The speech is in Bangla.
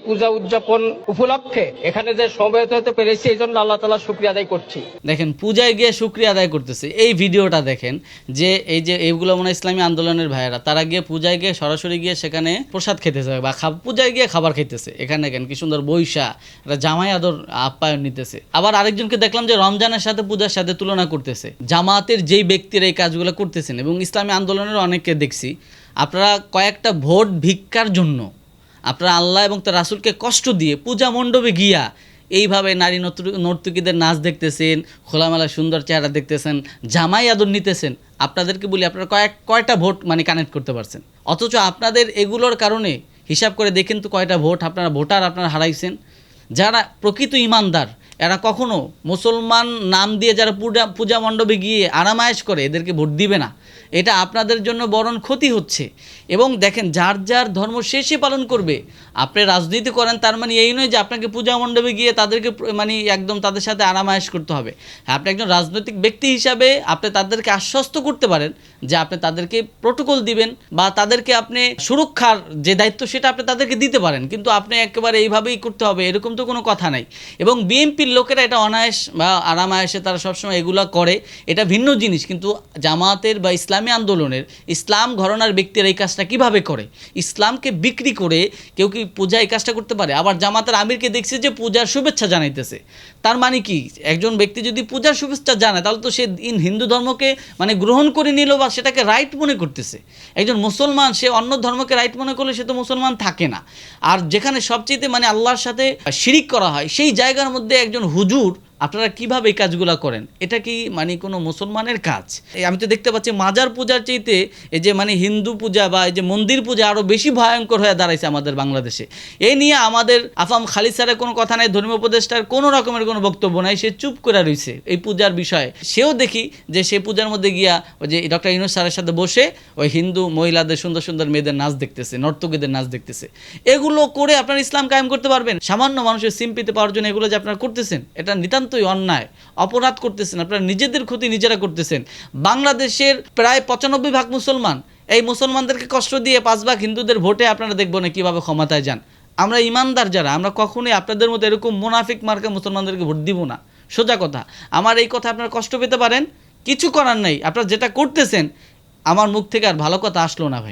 পূজা উদযাপন উপলক্ষে এখানে যে সমবেত হতে পেরেছি, এই জন্য আল্লাহ তালা শুক্রিয়া আদায় করছি। দেখেন, পূজায় গিয়ে শুক্রিয়া আদায় করতেছে। এই ভিডিওটা দেখেন, যে এই যে এইগুলো মনে ইসলামী আন্দোলনের ভাইয়েরা, তারা গিয়ে পূজায় গিয়ে সরাসরি গিয়ে সেখানে প্রসাদ খেতেছে বা পূজায় গিয়ে খাবার খেতেছে এখানে দেখেন কি সুন্দর বৈশা জামাই আদর আপ্যায়ন নিতেছে। আবার আরেকজনকে দেখলাম যে রমজানের সাথে পূজার সাথে তুলনা করতেছে। জামাতের যেই ব্যক্তিরা এই কাজগুলো করতেছেন এবং ইসলামী আন্দোলনের অনেককে দেখছি, আপনারা কয়েকটা ভোট ভিক্ষার জন্য আপনারা আল্লাহ এবং তার রাসুলকে কষ্ট দিয়ে পূজা মণ্ডপে গিয়া এইভাবে নারী নর্তকী- নর্তকীদের নাচ দেখতেছেন, খোলামেলা সুন্দর চেহারা দেখতেছেন, জামাই আদর নিতেছেন, আপনাদেরকে বলি আপনারা কয়েক কয়টা ভোট মানে কানেক্ট করতে পারছেন? অথচ আপনাদের এগুলোর কারণে হিসাব করে দেখেন তো কয়টা ভোট আপনারা ভোটার আপনারা হারাইছেন। যারা প্রকৃত ইমানদার এরা কখনো মুসলমান নাম দিয়ে যারা পূজা পূজা মণ্ডপে গিয়ে আরামায়েশ করে এদেরকে ভোট দিবে না। এটা আপনাদের জন্য বরং ক্ষতি হচ্ছে। এবং দেখেন যার যার ধর্ম শেষে পালন করবে আপনি রাজনীতি করেন তার মানে এই নয় যে আপনাকে পূজা মণ্ডপে গিয়ে তাদেরকে মানে একদম তাদের সাথে আরামায়েশ করতে হবে। হ্যাঁ, আপনি একজন রাজনৈতিক ব্যক্তি হিসাবে আপনি তাদেরকে আশ্বস্ত করতে পারেন যে আপনি তাদেরকে প্রোটোকল দিবেন বা তাদেরকে আপনি সুরক্ষার যে দায়িত্ব সেটা আপনি তাদেরকে দিতে পারেন। কিন্তু আপনি একেবারে এইভাবেই করতে হবে এরকম তো কোনো কথা নাই। এবং বিএনপির লোকেরা এটা অনায়াস বা আরামায়াসে তারা সবসময় এগুলা করে। এটা ভিন্ন জিনিস, কিন্তু জামাতের বা ইসলামী আন্দোলনের ইসলাম ঘরনার ব্যক্তিরা এই কাজটা কীভাবে করে? ইসলামকে বিক্রি করে কেউ কি পূজা এই কাজটা করতে পারে? আবার জামাতের আমিরকে দেখছে যে পূজার শুভেচ্ছা জানাইতেছে। তার মানে কি? একজন ব্যক্তি যদি পূজার শুভেচ্ছা জানায় তাহলে তো সে ইন হিন্দু ধর্মকে মানে গ্রহণ করে নিল বা সেটাকে রাইট মনে করতেছে। একজন মুসলমান, সে অন্য ধর্মকে রাইট মনে করলে সে তো মুসলমান থাকে না। আর যেখানে সবচেয়ে মানে আল্লাহর সাথে শিরিক করা হয়, সেই জায়গার মধ্যে একজন হুজুর আপনারা কীভাবে এই কাজগুলো করেন? এটা কি মানে কোনো মুসলমানের কাজ? আমি তো দেখতে পাচ্ছি মাজার পূজার চাইতে এই যে মানে হিন্দু পূজা বা এই যে, মন্দির পূজা আরও বেশি ভয়ঙ্কর হয়ে দাঁড়াইছে আমাদের বাংলাদেশে। এই নিয়ে আমাদের আফাম খালিদ স্যারের কোনো কথা নাই, ধর্মীয় উপদেষ্টার কোনো রকমের কোনো বক্তব্য নাই, সে চুপ করে রয়েছে এই পূজার বিষয়ে। সেও দেখি যে, সে পূজার মধ্যে গিয়া ওই যে, ডক্টর ইনুস স্যারের সাথে বসে ওই হিন্দু মহিলাদের সুন্দর সুন্দর মেয়েদের নাচ দেখতেছে, নর্তকীদের নাচ দেখতেছে। এগুলো করে আপনার ইসলাম কায়েম করতে পারবেন? সামান্য মানুষের সিম্পিতে পাওয়ার জন্য এগুলো যে আপনারা করতেছেন, এটা নিতান্তই অন্যায়, অপরাধ করতেছেন, আপনারা নিজেদের ক্ষতি নিজেরা করতেছেন। বাংলাদেশের প্রায় পঁচানব্বই ভাগ মুসলমান, এই মুসলমানদেরকে কষ্ট দিয়ে পাঁচ ভাগ হিন্দুদের ভোটে আপনারা দেখব না কীভাবে ক্ষমতায় যান। আমরা ইমানদার যারা, আমরা কখনোই আপনাদের মতো এরকম মুনাফিক মার্কা মুসলমানদেরকে ভোট দিব না। সোজা কথা, আমার এই কথা আপনারা কষ্ট পেতে পারেন, কিছু করার নেই, আপনারা যেটা করতেছেন, আমার মুখ থেকে আর ভালো কথা আসলো না ভাই।